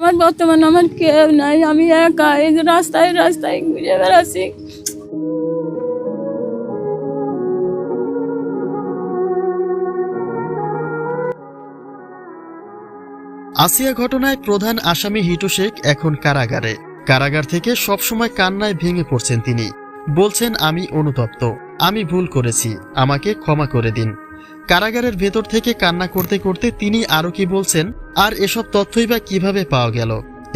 আমার বর্তমানে আমার কেউ নাই, আমি একা, এই রাস্তায় রাস্তায় ঘুরে বেড়াচ্ছি। আসিয়া ঘটনায় প্রধান আসামি হিটু শেখ এখন কারাগারে। কারাগার থেকে সবসময় কান্নায় ভেঙে পড়ছেন তিনি। বলছেন, আমি অনুতপ্ত। আমি ভুল করেছি। আমাকে ক্ষমা করে দিন। কারাগারের ভেতর থেকে কান্না করতে করতে তিনি আরও কি বলছেন, আর এসব তথ্যই বা কীভাবে পাওয়া গেল,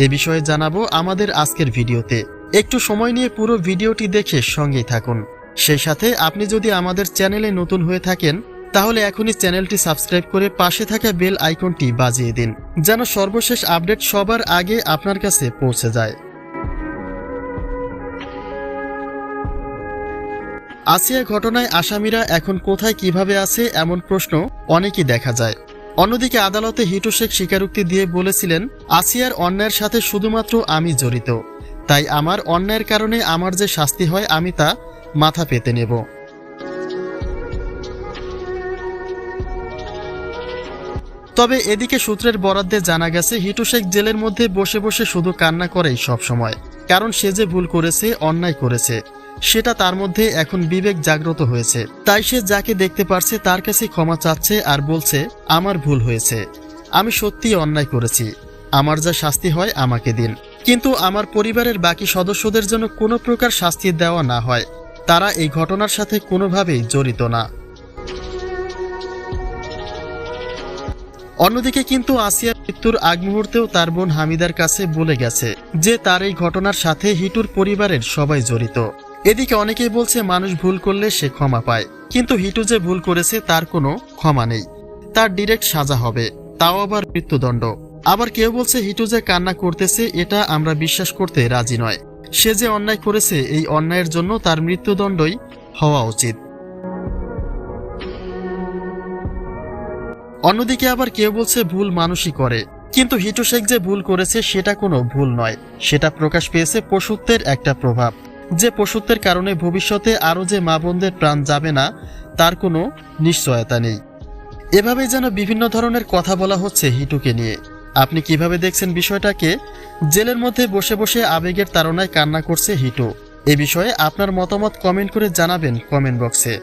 এ বিষয়ে জানাব আমাদের আজকের ভিডিওতে। একটু সময় নিয়ে পুরো ভিডিওটি দেখে সঙ্গেই থাকুন। সেই সাথে আপনি যদি আমাদের চ্যানেলে নতুন হয়ে থাকেন, তাহলে এখনই চ্যানেলটি সাবস্ক্রাইব করে পাশে থাকা বেল আইকনটি বাজিয়ে দিন, যেন সর্বশেষ আপডেট সবার আগে আপনার কাছে পৌঁছে যায়। আসিয়া ঘটনায় আসামিরা এখন কোথায় কীভাবে আছে এমন প্রশ্ন অনেকই দেখা যায়। অন্যদিকে আদালতে হিটু শেখ স্বীকারোক্তি দিয়ে বলেছিলেন, আসিয়ার অন্যায়ের সাথে শুধুমাত্র আমি জড়িত। তাই আমার অন্যায়ের কারণে আমার যে শাস্তি হয় আমি তা মাথা পেতে নেব। তবে এদিকে সূত্রের বরাদ্দে জানা গেছে, হিটু শেখ জেলের মধ্যে বসে বসে শুধু কান্না করেই সব সময় কারণ সে যে ভুল করেছে, অন্যায় করেছে। সেটা তার মধ্যে এখন বিবেক জাগ্রত হয়েছে। তাই সে যাকে দেখতে পারছে তার কাছে ক্ষমা চাচ্ছে আর বলছে, আমার ভুল হয়েছে। আমি সত্যি অন্যায় করেছি। আমার যা শাস্তি হয় আমাকে দিন। কিন্তু আমার পরিবারের বাকি সদস্যদের জন্য কোনো প্রকার শাস্তি দেওয়া না হয়। তারা এই ঘটনার সাথে কোনোভাবেই জড়িত না। অন্যদিকে কিন্তু আসিয়ার মৃত্যুর আগ মুহূর্তেও তার বোন হামিদার কাছে বলে গেছে যে তার এই ঘটনার সাথে হিটুর পরিবারের সবাই জড়িত। এদিকে অনেকেই বলছে, মানুষ ভুল করলে সে ক্ষমা পায়। কিন্তু হিটু যে ভুল করেছে, তার কোনো ক্ষমা নেই। তার ডিরেক্ট সাজা হবে। তাও আবার মৃত্যুদণ্ড। আবার কেউ বলছে, হিটু যে কান্না করতেছে, এটা আমরা বিশ্বাস করতে রাজি নয়। সে যে অন্যায় করেছে, এই অন্যায়ের জন্য তার মৃত্যুদণ্ডই হওয়া উচিত। অন্যদিকে আবার কেউ বলছে, ভুল মানুষই করে। কিন্তু হিটু শেখ যে ভুল করেছে, সেটা কোনো ভুল নয়। সেটা প্রকাশ পেয়েছে পশুত্বের একটা প্রভাব। যে পশুত্বের কারণে ভবিষ্যতে আরও যে মা বোনদের প্রাণ যাবে না, তার কোনো নিশ্চয়তা নেই। এভাবে যেন বিভিন্ন ধরনের কথা বলা হচ্ছে হিটুকে নিয়ে। আপনি কীভাবে দেখছেন বিষয়টাকে? জেলের মধ্যে বসে বসে আবেগের তারনায় কান্না করছে হিটু। এ বিষয়ে আপনার মতামত কমেন্ট করে জানাবেন কমেন্ট বক্সে।